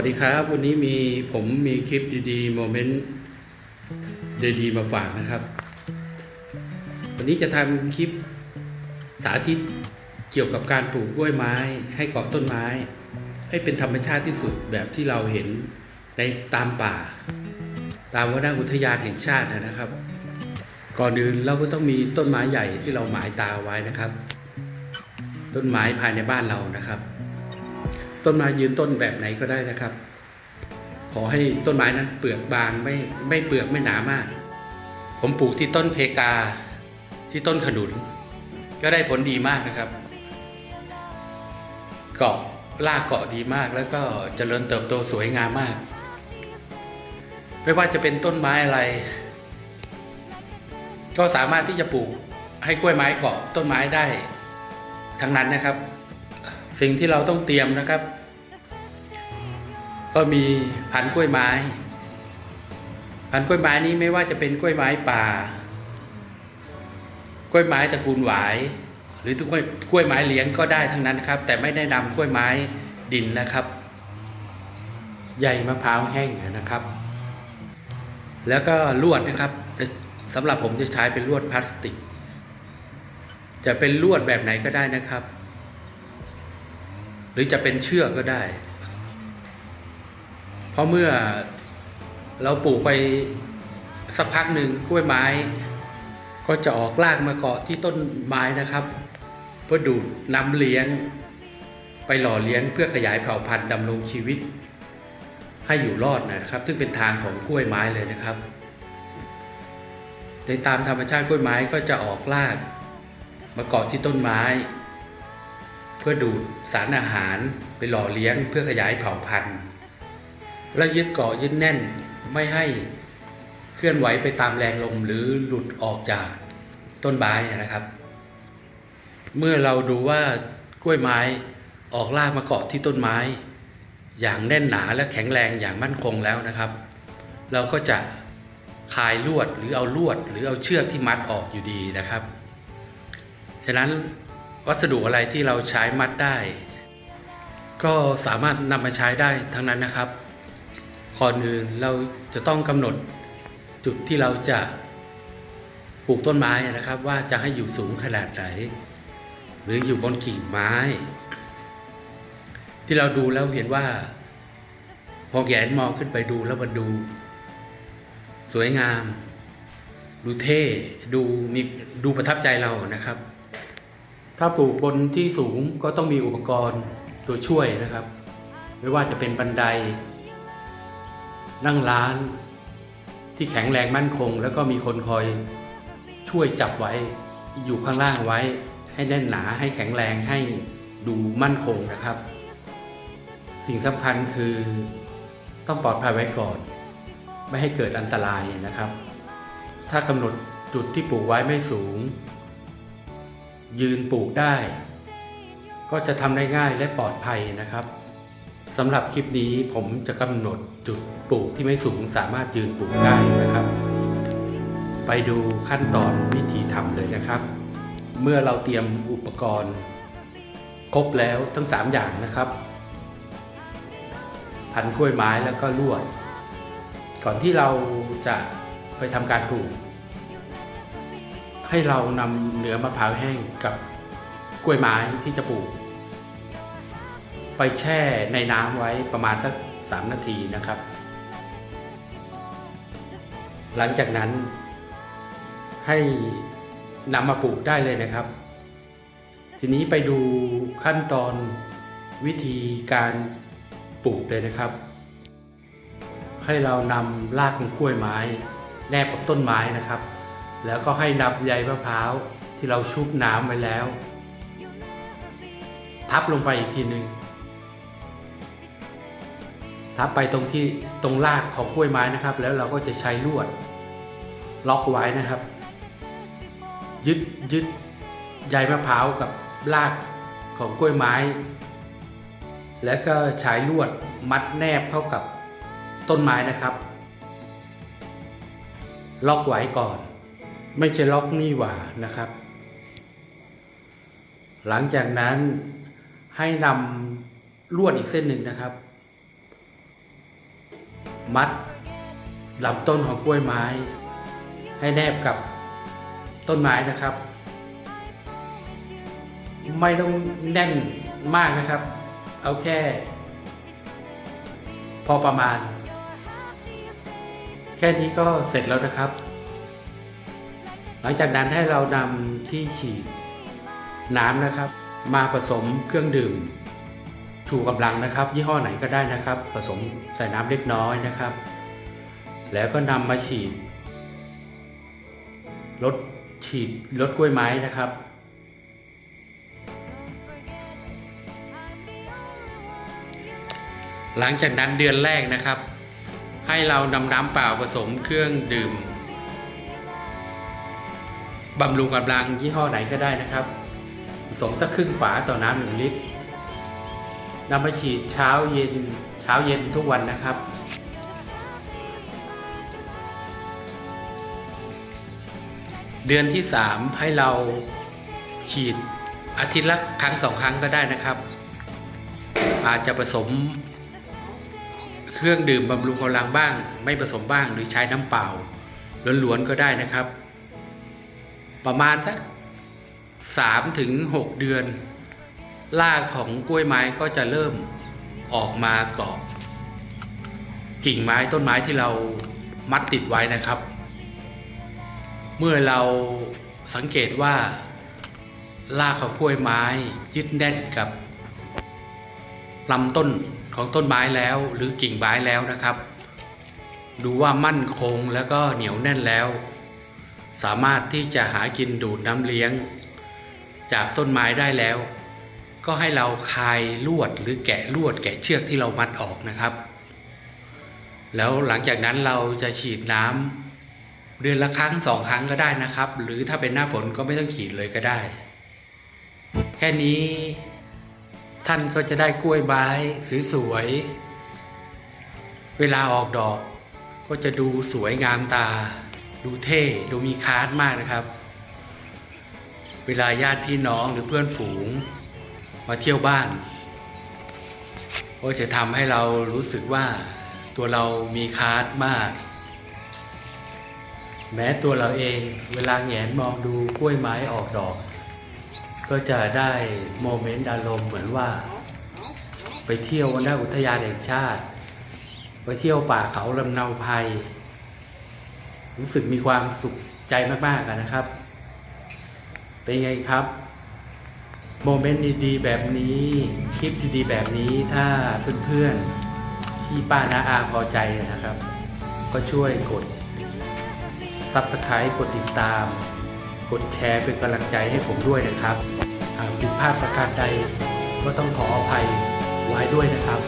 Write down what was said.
ัสดีครับ วันนี้มีผมมีคลิปดีๆโมเมนต์ดีๆมาฝากนะครับ วันนี้จะทำคลิปสาธิตเกี่ยวกับการปลูกกล้วยไม้ ให้เกาะต้นไม้ ให้เป็นธรรมชาติที่สุดแบบที่เราเห็นในตามป่า ตามวนอุทยานแห่งชาตินะครับ ก่อนอื่นเราก็ต้องมีต้นไม้ใหญ่ที่เราหมายตาไว้นะครับ ต้นไม้ภายในบ้านเรานะครับ ต้นไม้ยืนต้นแบบไหนก็ได้นะครับ ขอให้ต้นไม้นั้นเปลือกบางไม่ไม่เปลือกไม่หนามาก ผมปลูกที่ต้นเพกาที่ต้นขนุน ก็ได้ผลดีมากนะครับ เกาะรากเกาะดีมากแล้วก็เจริญเติบโตสวยงามมาก ไม่ว่าจะเป็นต้นไม้อะไร ก็สามารถที่จะปลูกให้กล้วยไม้เกาะต้นไม้ได้ ทั้งนั้นนะครับ สิ่งที่เราต้องเตรียมนะครับ ก็มีพันกล้วยไม้ พันกล้วยไม้นี้ไม่ว่าจะเป็นกล้วยไม้ป่า กล้วยไม้ตระกูลหวาย หรือทุกกล้วยกล้วยไม้เลี้ยงก็ได้ทั้งนั้นครับ แต่ไม่แนะนำกล้วยไม้ดินนะครับใยมะพร้าวแห้งนะครับ แล้วก็ลวดนะครับจะสำหรับผมจะใช้เป็นลวดพลาสติก จะเป็นลวดแบบไหนก็ได้นะครับ หรือจะเป็นเชือกก็ได้ เพราะเมื่อเราปลูกไปสักพักหนึ่งกล้วยไม้ ก็จะออกรากมาเกาะที่ต้นไม้นะครับ เพื่อดูดน้ำเลี้ยง ไปหล่อเลี้ยงเพื่อขยายเผ่าพันธุ์ดำรงชีวิต ให้อยู่รอดนะครับ ซึ่งเป็นทางของกล้วยไม้เลยนะครับในตามธรรมชาติกล้วยไม้ก็จะออกรากมาเกาะที่ต้นไม้ เพื่อดูดสารอาหารไปหล่อเลี้ยงเพื่อขยายเผ่าพันธุ์ และยึดเกาะยึดแน่นไม่ให้เคลื่อนไหวไปตามแรงลมหรือหลุดออกจากต้นไม้นะครับ เมื่อเราดูว่ากล้วยไม้ออกรากมาเกาะที่ต้นไม้ อย่างแน่นหนาและแข็งแรงอย่างมั่นคงแล้วนะครับ เราก็จะคลายลวดหรือเอาลวด หรือเอาเชือกที่มัดออกอยู่ดีนะครับ ฉะนั้น วัสดุอะไรที่เราใช้มัดได้ ก็สามารถนำมาใช้ได้ทั้งนั้นนะครับก่อนอื่นเราจะต้องกำหนดจุดที่เราจะปลูกต้นไม้นะครับ ว่าจะให้อยู่สูงขนาดไหน หรืออยู่บนกิ่งไม้ ที่เราดูแล้วเห็นว่าพอแงนมองขึ้นไปดูแล้วมันดู สวยงาม ดูเท่ดูมีดูประทับใจเรานะครับ ถ้าปลูกบนที่สูงก็ต้องมีอุปกรณ์ตัวช่วยนะครับ ไม่ว่าจะเป็นบันได นั่งร้าน ที่แข็งแรงมั่นคง แล้วก็มีคนคอยช่วยจับไว้อยู่ข้างล่างไว้ ให้แน่นหนาให้แข็งแรงให้ดูมั่นคงนะครับ สิ่งสำคัญคือต้องปลอดภัยไว้ก่อน ไม่ให้เกิดอันตรายนะครับ ถ้ากำหนดจุดที่ปลูกไว้ไม่สูง ยืนปลูกได้ ก็จะทำได้ง่ายและปลอดภัยนะครับสำหรับคลิปนี้ผมจะกำหนดจุดปลูกที่ไม่สูงสามารถยืนปลูกได้นะครับ ไปดูขั้นตอนวิธีทำเลยนะครับ เมื่อเราเตรียมอุปกรณ์ ครบแล้วทั้ง 3 อย่างนะครับ พันกล้วยไม้แล้วก็ลวด ก่อนที่เราจะไปทำการปลูก ให้เรานำเนื้อมะพร้าวแห้งกับกล้วยไม้ที่จะปลูก ไปแช่ในน้ำไว้ประมาณสักสามนาทีนะครับ หลังจากนั้นให้นำมาปลูกได้เลยนะครับ ทีนี้ไปดูขั้นตอนวิธีการปลูกเลยนะครับ ให้เรานำรากของกล้วยไม้ แนบกับต้นไม้นะครับ แล้วก็ให้นำใยมะพร้าวที่เราชุบน้ำไว้แล้ว ทับลงไปอีกทีหนึ่งทับไปตรงที่ตรงรากของกล้วยไม้นะครับ แล้วเราก็จะใช้ลวด ล็อกไว้นะครับ ยึดยึดใยมะพร้าวกับรากของกล้วยไม้ แล้วก็ใช้ลวดมัดแนบเข้ากับต้นไม้นะครับ ล็อกไว้ก่อน ไม่ใช่ล็อกนี่หว่านะครับ หลังจากนั้นให้นำลวดอีกเส้นหนึ่งนะครับ มัดลำต้นของกล้วยไม้ ให้แนบกับต้นไม้นะครับ ไม่ต้องแน่นมากนะครับ เอาแค่ พอประมาณ แค่นี้ก็เสร็จแล้วนะครับ หลังจากนั้นให้เรานำที่ฉีดน้ำนะครับ มาผสมเครื่องดื่ม ชูกำลังนะครับ ยี่ห้อไหนก็ได้นะครับ ผสมใส่น้ำเล็กน้อยนะครับ แล้วก็นำมาฉีดลดฉีดลดกล้วยไม้นะครับ หลังจากนั้นเดือนแรกนะครับ ให้เรานำน้ำเปล่าผสมเครื่องดื่ม บำรุงกำลังยี่ห้อไหนก็ได้นะครับผสมสักครึ่งฝาต่อน้ำหนึ่งลิตรนำมาฉีดเช้าเย็นเช้าเย็นทุกวันนะครับ เดือนที่ 3 ให้เราฉีดอาทิตย์ละครั้งสองครั้งก็ได้นะครับ อาจจะผสมเครื่องดื่มบำรุงกำลังบ้าง ไม่ผสมบ้างหรือใช้น้ำเปล่าล้วนๆก็ได้นะครับ ประมาณสักสามถึงหกเดือนรากของกล้วยไม้ก็จะเริ่มออกมาเกาะกิ่งไม้ต้นไม้ที่เรามัดติดไว้นะครับ เมื่อเราสังเกตว่ารากของกล้วยไม้ยึดแน่นกับลำต้นของต้นไม้แล้วหรือกิ่งไม้แล้วนะครับ ดูว่ามั่นคงแล้วก็เหนียวแน่นแล้ว สามารถที่จะหากินดูดน้ำเลี้ยง จากต้นไม้ได้แล้ว ก็ให้เราคลายลวดหรือแกะลวดแกะเชือกที่เรามัดออกนะครับ แล้วหลังจากนั้นเราจะฉีดน้ำเดือนละครั้งสองครั้งก็ได้นะครับ หรือถ้าเป็นหน้าฝนก็ไม่ต้องฉีดเลยก็ได้ แค่นี้ท่านก็จะได้กล้วยไม้สวยๆเวลาออกดอกก็จะดูสวยงามตา ดูเท่ดูมีคลาสมากนะครับ เวลาญาติพี่น้องหรือเพื่อนฝูงมาเที่ยวบ้าน ก็จะทำให้เรารู้สึกว่าตัวเรามีคลาสมาก แม้ตัวเราเองเวลาแงนมองดูกล้วยไม้ออกดอก ก็จะได้โมเมนต์อารมณ์เหมือนว่า ไปเที่ยววันอุทยานแห่งชาติ ไปเที่ยวป่าเขาลำเนาไพ รู้สึกมีความสุขใจมากๆนะครับ เป็นไงครับ โมเมนต์ดีๆแบบนี้ คลิปดีๆแบบนี้ถ้าเพื่อนๆที่ป้านาอาพอใจนะครับ ก็ช่วยกด Subscribe กดติดตาม กดแชร์เป็นกำลังใจให้ผมด้วยนะครับหากผิดพลาดประการใดก็ต้องขออภัยไว้ด้วยนะครับ